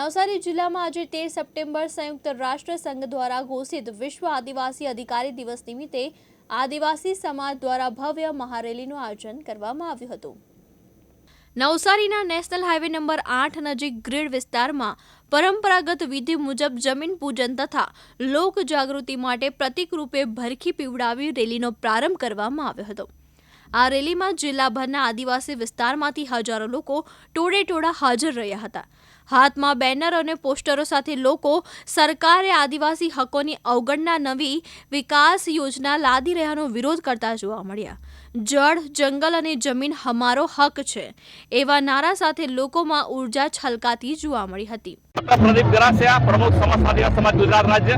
નવસારી જિલ્લામાં આજે તેર સપ્ટેમ્બર સંયુક્ત રાષ્ટ્ર સંઘ દ્વારા ઘોષિત વિશ્વ આદિવાસી અધિકારી દિવસ નિમિત્તે આદિવાસી સમાજ દ્વારા ભવ્ય મહારેલીનું આયોજન કરવામાં આવ્યું હતું. નવસારીના નેશનલ હાઈવે નંબર આઠ નજીક ગ્રીડ વિસ્તારમાં પરંપરાગત વિધિ મુજબ જમીન પૂજન તથા લોક જાગૃતિ માટે પ્રતિકરૂપે ભરખી પીવડાવી રેલીનો પ્રારંભ કરવામાં આવ્યો હતો. આ રેલીમાં જિલ્લાભરના આદિવાસી વિસ્તારમાંથી હજારો લોકો ટોળે ટોળા હાજર રહ્યા હતા. હાથમાં બેનર અને પોસ્ટરો સાથે લોકો સરકારે આદિવાસી હકોની અવગણના નવી વિકાસ યોજના લાદી રહ્યાનો વિરોધ કરતા જોવા મળ્યા. જળ, જંગલ અને જમીન હમારો હક છે, એવા નારા સાથે લોકોમાં ઊર્જા છલકાતી જોવા મળી હતી. પ્રદીપ ગરાસિયા પ્રમુખ સમાજ આદિવાસી સમાજ ગુજરાત રાજ્ય.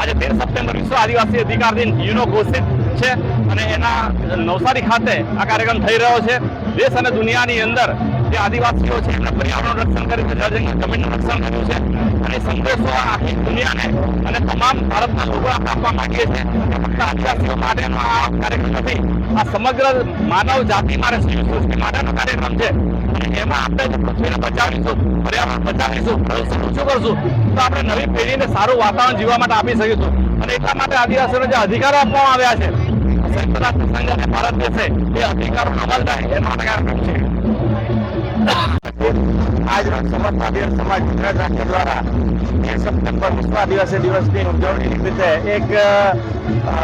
આજે તેર સપ્ટેમ્બર વિશ્વ આદિવાસી અધિકાર દિન યુનો ઘોષિત છે અને એના નવસારી ખાતે આ કાર્યક્રમ થઈ રહ્યો છે. દેશ અને દુનિયાની અંદર જે આદિવાસીઓ છે એમણે પર્યાવરણ રક્ષણ કરી છે જમીનનું રક્ષણ કર્યું છે. અને સંદેશો આખી દુનિયાને અને તમામ ભારતના લોકો આપવા માંગીએ છીએ. ફક્ત આદિવાસીઓ માટેનો આ કાર્યક્રમ નથી. આ સમગ્ર માનવ જાતિ મારે સંસ્કૃતિ માટેનો કાર્યક્રમ છે. એમાં આપણે પૃથ્વીને બચાવીશું, પર્યાવરણ બચાવીશું, પ્રદૂષણ ઓછું કરશું, તો આપણે નવી પેઢીને સારું વાતાવરણ જીવવા માટે આપી શકીશું. અને એટલા માટે આદિવાસીઓને જે અધિકારો આપવામાં આવ્યા છે, સંયુક્ત રાષ્ટ્ર સંઘ અને ભારત દેશે, એ અધિકારો અમલ થાય, એ માટે કાર્યક્રમ છે. આજ રોજ આદિવાસી સમાજ ગુજરાત રાજ્ય દ્વારા એક સપ્ટેમ્બર વિશ્વા દિવસે દિવસની ઉજવણી નિમિત્તે એક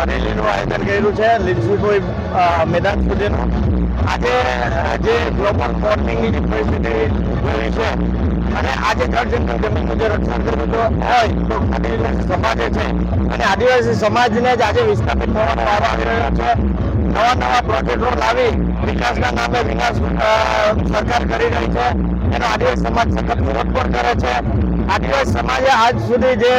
રેલીનું આયોજન કર્યું છે. લીલસુભાઈ મેદાન સુધીનું. આજે જે ગ્લોબલ વોર્મિંગની જે પરિસ્થિતિ જોઈ છે અને આજે જળ જંગલ જમીન મુજબ રક્ષણ કર્યું હોય તો સમાજે છે. અને આદિવાસી સમાજને જ આજે વિસ્થાપિત થવાનો વારો આવી રહ્યો છે. નવા નવા પ્રોજેક્ટો લાવી વિકાસના નામે વિનાશ સરકાર કરી રહી છે. એનો આદિવાસી સમાજ સખત વિરોધ પણ કરે છે. આદિવાસી સમાજે આજ સુધી જે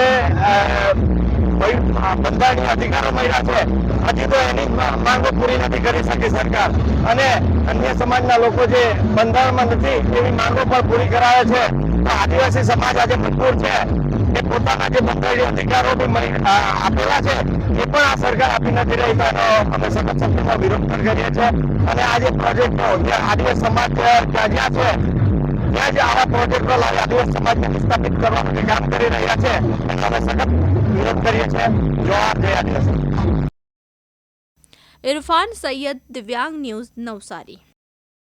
બંધારણીય અધિકારો મળ્યા છે, હજી તો એની માંગો પૂરી નથી કરી શકી સરકાર. અને અન્ય સમાજના લોકો જે બંધારણમાં નથી, એવી માંગો પણ પૂરી કરાવે છે. તો આદિવાસી સમાજ આજે મજબૂર છે. એ પોતાના જે બંધારણીય અધિકારો આપેલા છે, એ પણ આ સરકાર આપી નથી રહી. તો અમે સખત શબ્દોમાં વિરોધ પણ કરીએ છીએ. અને આ જે પ્રોજેક્ટો જે આદિવાસી સમાજ ત્યાં જ્યાં છે, ત્યાં જે આવા પ્રોજેક્ટો લાવી આદિવાસી સમાજને વિસ્થાપિત કરવાનું જે કામ કરી રહ્યા છે, એનો અમે સખત વિરોધ કરીએ છીએ. જોહાર જય આદિવાસી. ઇરફાન સૈયદ દિવ્યાંગ ન્યૂઝ નવસારી.